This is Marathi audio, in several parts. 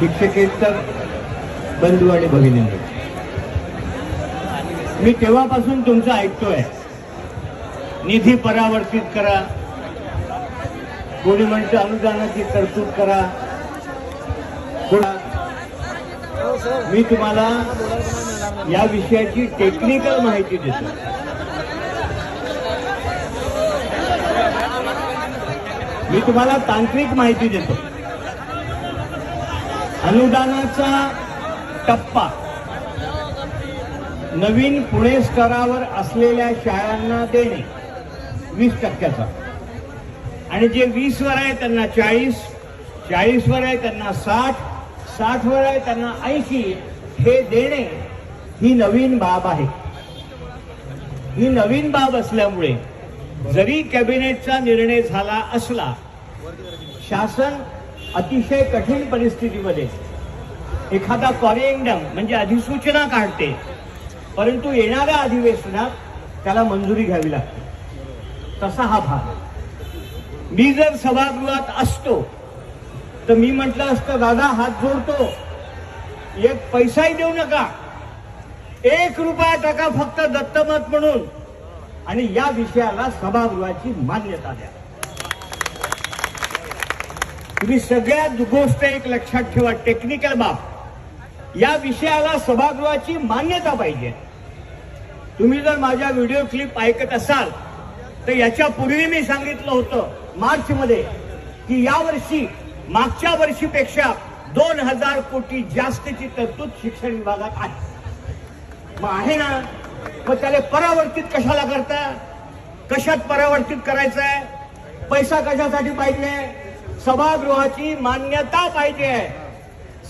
शिक्षकेतर बंधू आणि भगिनींनो मी तेव्हापासून तुमचं ऐकतोय? निधी परावर्तित करा. कोणी म्हणतं अनुदानाची तरतूद करा. मी तुम्हाला या विषयाची टेक्निकल माहिती देतो. मी तुम्हाला तांत्रिक माहिती देतो. अनुदानाचा टप्पा. नवीन पुणे स्तरावर असलेल्या शाळांना देणे. वीस टक्क्याचा. आणि जे वीस वर आहे त्यांना चाळीस चाळीस वर आहे त्यांना साठ साठ वर आहे त्यांना ऐंशी हे देणे ही नवीन बाब आहे. ही नवीन बाब असल्यामुळे जरी कॅबिनेटचा निर्णय झाला असला शासन अतिशय कठीण परिस्थितीमध्ये एखादा कॉरिएंडम म्हणजे अधिसूचना काढते. परंतु येणाऱ्या अधिवेशनात त्याला मंजुरी घ्यावी लागते. तसा हा भाग. मी जर सभागृहात असतो तर मी म्हटलं असतं दादा हात जोडतो. एक पैसाही देऊ नका. एक रुपया टाका फक्त दत्तमत म्हणून. आणि या विषयाला सभागृहाची मान्यता द्या. तुम्ही सगळ्यात गोष्ट एक लक्षात ठेवा. टेक्निकल बाब. या विषयाला सभागृहाची मान्यता पाहिजे. तुम्ही जर माझ्या व्हिडिओ क्लिप ऐकत असाल तर याच्या पूर्वी मी सांगितलं होतं मार्च मध्ये की यावर्षी मागच्या वर्षीपेक्षा दोन हजार कोटी जास्तची तरतूद शिक्षण विभागात आहे. मग आहे ना? मग त्याला परावर्तित कशाला करता? कशात परावर्तित करायचं आहे पैसा कशासाठी पाहिजे? सभागृहाची मान्यता पाहिजे आहे.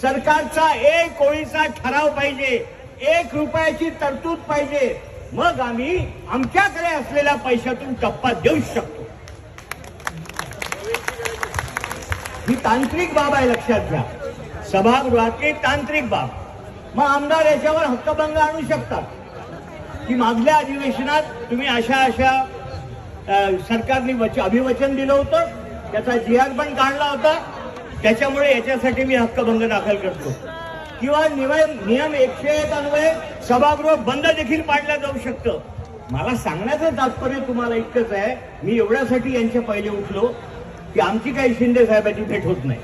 सरकारचा एक कोळीचा ठराव पाहिजे. एक रुपयाची तरतूद पाहिजे. मग आम्ही आमच्याकडे असलेल्या पैशातून टप्पा देऊ शकतो. ही तांत्रिक बाब आहे लक्षात घ्या. सभागृहातली तांत्रिक बाब. मग आमदार याच्यावर हक्कभंग आणू शकतात. की मागल्या अधिवेशनात तुम्ही अशा अशा सरकारने वच अभिवचन दिलं होतं. त्याचा जिहाद पण काढला होता. त्याच्यामुळे याच्यासाठी मी हक्कभंग दाखल करतो. किंवा नियम नियम एकशे एक अन्वये सभागृह बंद देखील पाडलं जाऊ शकतं. मला सांगण्याचं तात्पर्य तुम्हाला इतकंच आहे. मी एवढ्यासाठी यांच्या पहिले उठलो की आमची काही शिंदे साहेबांची भेट होत नाही.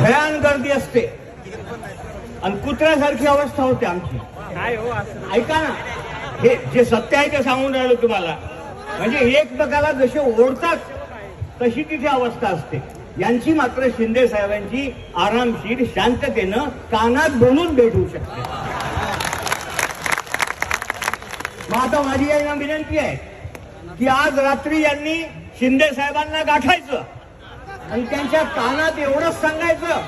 भयान गर्दी असते. आणि कुत्र्यासारखी अवस्था होते आमची. ऐका ना. हे जे सत्य आहे ते सांगून राहिलो तुम्हाला. म्हणजे एकमेकाला जसे ओढतात तशी तिथे अवस्था असते. यांची मात्र शिंदे साहेबांची आरामशीर शांततेनं कानात बोलून भेट होऊ शकते. मग आता माझी यांना विनंती आहे की आज रात्री यांनी शिंदे साहेबांना गाठायचं आणि त्यांच्या कानात एवढंच सांगायचं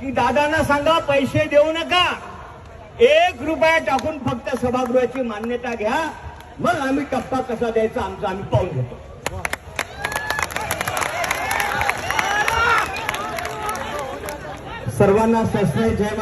की दादांना सांगा पैसे देऊ नका. एक रुपया टाकून फक्त सभागृहाची मान्यता घ्या. मग आम्ही टप्पा कसा द्यायचा आमचा आम्ही पाहून घेतो. सर्वांना सस्ने जय